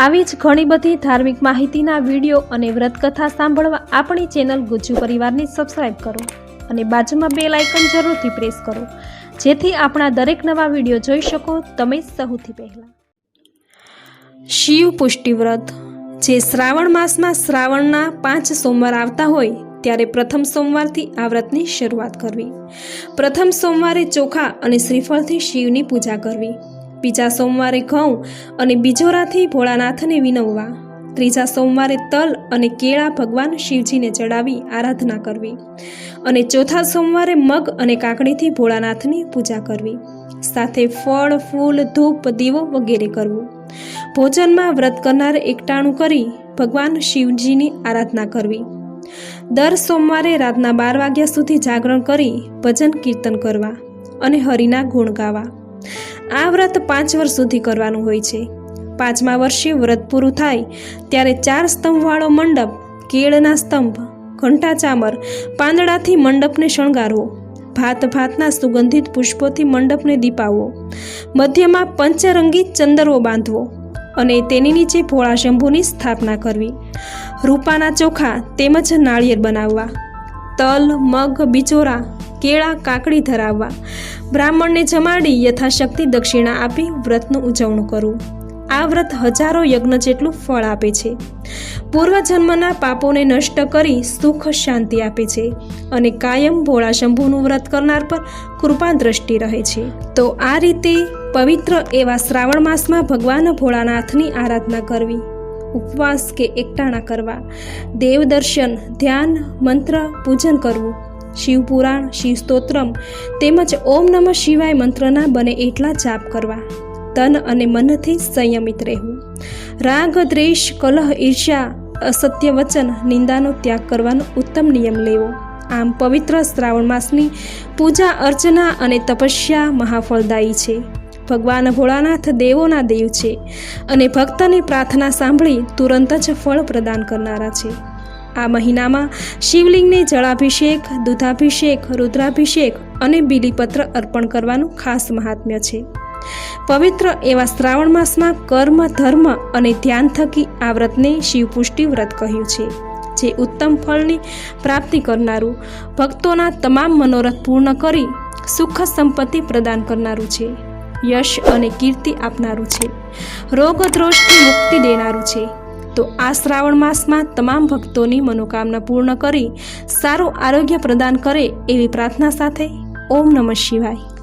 આવી જ ઘણી બધી ધાર્મિક માહિતીના વીડિયો અને વ્રતકથા સાંભળવા આપણી ચેનલ ગુજ્જુ પરિવારને સબસ્ક્રાઈબ કરો અને બાજુમાં બે લાઇકન જરૂરથી પ્રેસ કરો. જેથી આપણા દરેક નવા વીડિયો જોઈ શકો તમે સૌથી પહેલાં. શિવ પુષ્ટિ વ્રત. જે શ્રાવણ માસમાં શ્રાવણના પાંચ સોમવાર આવતા હોય, ત્યારે પ્રથમ સોમવારથી આ વ્રતની શરૂઆત કરવી. પ્રથમ સોમવારે ચોખા અને શ્રીફળથી શિવની પૂજા કરવી. બીજા સોમવારે ઘઉં અને બીજોરાથી ભોળાનાથને વિનવવા. ત્રીજા સોમવારે તલ અને કેળા ભગવાન શિવજીને ચડાવી આરાધના કરવી અને ચોથા સોમવારે મગ અને કાકડીથી ભોળાનાથની પૂજા કરવી. સાથે ફળ, ફૂલ, ધૂપ, દીવો વગેરે કરવું. ભોજનમાં વ્રત કરનાર એકટાણું કરી ભગવાન શિવજીની આરાધના કરવી. દર સોમવારે રાતના બાર વાગ્યા સુધી જાગરણ કરી ભજન કીર્તન કરવા અને હરિના ગુણ ગાવા. આ વ્રત પાંચ વર્ષ સુધી કરવાનું હોય છે. પાંચમા વર્ષે વ્રત પૂરું થાય, ત્યારે ચાર સ્તંભવાળો મંડપ, કેળના સ્તંભ, ઘંટા ચામર, પાંદડાથી મંડપને શણગારવો. ભાત ભાતના સુગંધિત પુષ્પોથી મંડપને દીપાવવો મધ્યમાં પંચરંગી ચંદરવો બાંધવો અને તેની નીચે ભોળા શંભુની સ્થાપના કરવી. રૂપાના ચોખા તેમજ નાળિયેર બનાવવા. તલ, મગ, બિચોરા કેળા કાકડી ધરાવવા. બ્રાહ્મણને જમાડી યથાશક્તિ દક્ષિણા આપી વ્રતનું ઉજવણું કરવું. આ વ્રત હજારો યજ્ઞ જેટલું ફળ આપે છે. પૂર્વજન્મના પાપોને નષ્ટ કરી સુખ શાંતિ આપે છે અને કાયમ ભોળા શંભુનું વ્રત કરનાર પર કૃપા દ્રષ્ટિ રહે છે. તો આ રીતે પવિત્ર એવા શ્રાવણ માસમાં ભગવાન ભોળાનાથની આરાધના કરવી, ઉપવાસ કે એકટાણા કરવા દેવ દર્શન ધ્યાન, મંત્ર પૂજન કરવું શિવપુરાણ, શિવસ્તોત્રમ તેમજ ઓમ નમઃ શિવાય મંત્રના બને એટલા જાપ કરવા. તન અને મનથી સંયમિત રહેવું. રાગ, દ્વેષ, કલહ, ઈર્ષ્યા, અસત્ય વચન, નિંદાનો ત્યાગ કરવાનો ઉત્તમ નિયમ લેવો. આમ પવિત્ર શ્રાવણ માસની પૂજા અર્ચના અને તપસ્યા મહાફળદાયી છે. ભગવાન ભોળાનાથ દેવોના દેવ છે અને ભક્તની પ્રાર્થના સાંભળી તુરંત જ ફળ પ્રદાન કરનારા છે. આ મહિનામાં શિવલિંગને જળાભિષેક, દૂધાભિષેક, રુદ્રાભિષેક અને બીલીપત્ર અર્પણ કરવાનું ખાસ મહાત્મ્ય છે. પવિત્ર એવા શ્રાવણ માસમાં કર્મ, ધર્મ અને ધ્યાન થકી આ વ્રતને શિવપુષ્ટિ વ્રત કહ્યું છે, જે ઉત્તમ ફળની પ્રાપ્તિ કરનારું, ભક્તોના તમામ મનોરથ પૂર્ણ કરી સુખ સંપત્તિ પ્રદાન કરનારું છે, યશ અને કીર્તિ આપનારું છે, રોગદ્રોષથી મુક્તિ દેનારું છે. તો આ શ્રાવણ માસમાં તમામ ભક્તોની મનોકામના પૂર્ણ કરી સારું આરોગ્ય પ્રદાન કરે એવી પ્રાર્થના સાથે ઓમ નમઃ શિવાય.